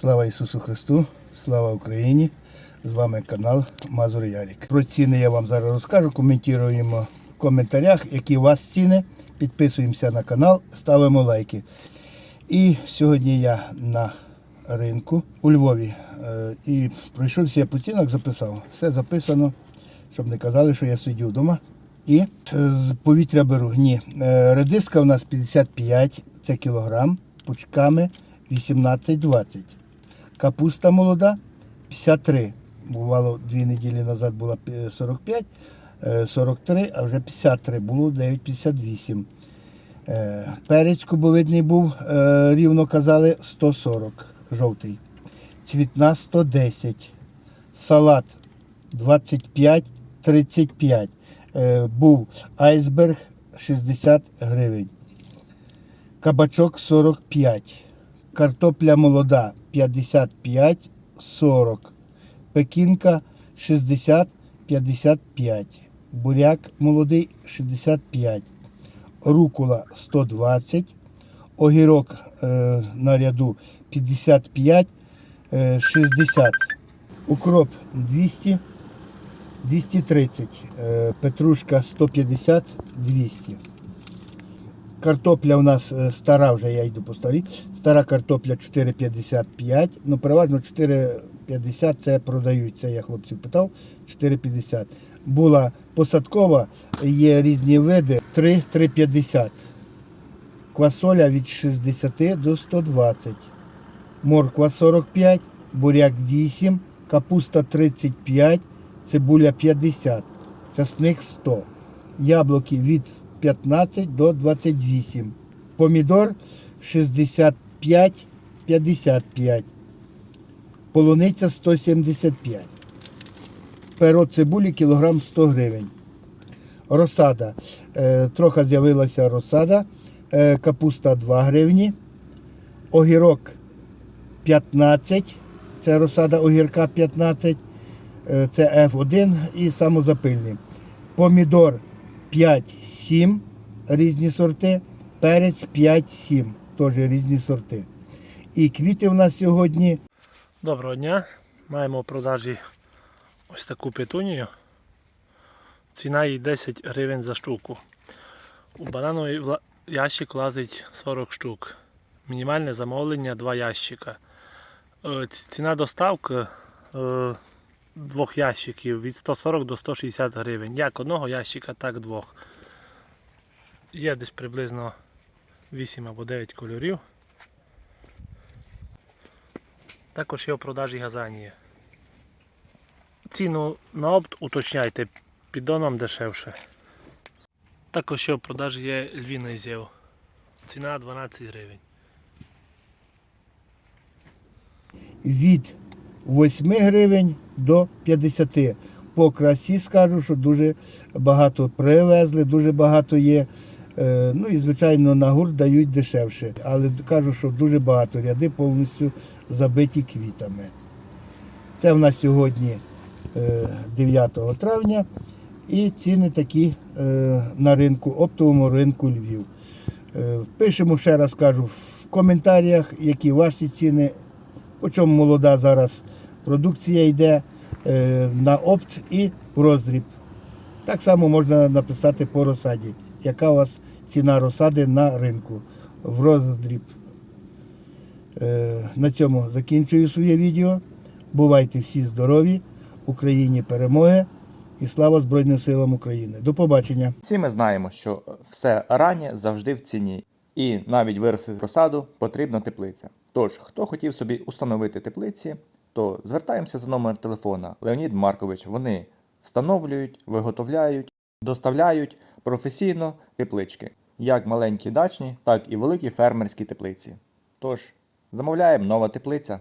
Слава Ісусу Христу, слава Україні! З вами канал Мазур Ярік. Про ціни я вам зараз розкажу. Коментуємо в коментарях, які у вас ціни. Підписуємося на канал, ставимо лайки. І сьогодні я на ринку у Львові. Е, І пройшовся я по цінах, записав. Все записано, щоб не казали, що я сидю вдома. І е, з повітря беру. Ні. Е, Редиска у нас 55, це кілограм, пучками 18-20. Капуста молода 53. Бувало, дві неділі назад була 45, е, 43, а вже 53 було 9,58. Е, Перець кубовидний був, е, рівно казали, 140 жовтий. Цвітна 110. Салат 25-35. Е, Був айсберг 60 гривень. Кабачок 45. Картопля молода 55 40. Пекінка 60 55. Буряк молодий 65. Рукула 120. Огірок е, на ряду 55 е, 60. Укроп 200 230. Е, петрушка 150 200. Картопля у нас е, стара, вже я йду по старій. Стара картопля 4,55. Ну, переважно 4,50 це продають. Це я хлопців питав. 4,50. Була посадкова, є різні види. 3,350. Квасоля від 60 до 120. Морква 45, буряк 8, капуста 35, цибуля 50, часник 100. Яблуки від 15 до 28. Помідор 65, 55. Полуниця 175. Перо цибулі кілограм 100 гривень. Розсада. Е, трохи з'явилася розсада. Е, капуста 2 гривні. Огірок 15. Це розсада огірка 15. Е, Це F1 і самозапильний. Помідор 5-7 різні сорти. Перець 5-7, теж різні сорти. І квіти в нас сьогодні Доброго дня. Маємо в продажі ось таку петунію. Ціна їй 10 гривень за штуку. У банановий ящик влазить 40 штук. Мінімальне замовлення 2 ящика. Е, Ціна доставки е, двох ящиків від 140 до 160 гривень. Як одного ящика, так двох. Є десь приблизно 8 або 9 кольорів. Також є в продажі газанії. Ціну на опт уточняйте, піддоном дешевше. Також є в продажі є львіний зєв. Ціна 12 гривень. від 8 гривень до 50. По красі скажу, що дуже багато привезли, дуже багато є. Е, Ну і звичайно на гурт дають дешевше. Але кажу, що дуже багато ряди повністю забиті квітами. Це в нас сьогодні е, 9 травня. І ціни такі е, на ринку, оптовому ринку Львів. Е, Пишемо ще раз кажу в коментарях, які ваші ціни, по чому молода зараз продукція йде е, на опт і в роздріб. Так само можна написати по розсаді, яка у вас ціна розсади на ринку в роздріб. Е, На цьому закінчую своє відео. Бувайте всі здорові, Україні перемоги і слава Збройним силам України. До побачення. Всі ми знаємо, що все раннє завжди в ціні, і навіть виростити розсаду потрібна теплиця. Тож, хто хотів собі установити теплиці, то звертаємося за номер телефона Леонід Маркович. Вони встановлюють, виготовляють, доставляють професійно теплички, як маленькі дачні, так і великі фермерські теплиці. Тож, замовляємо нова теплиця.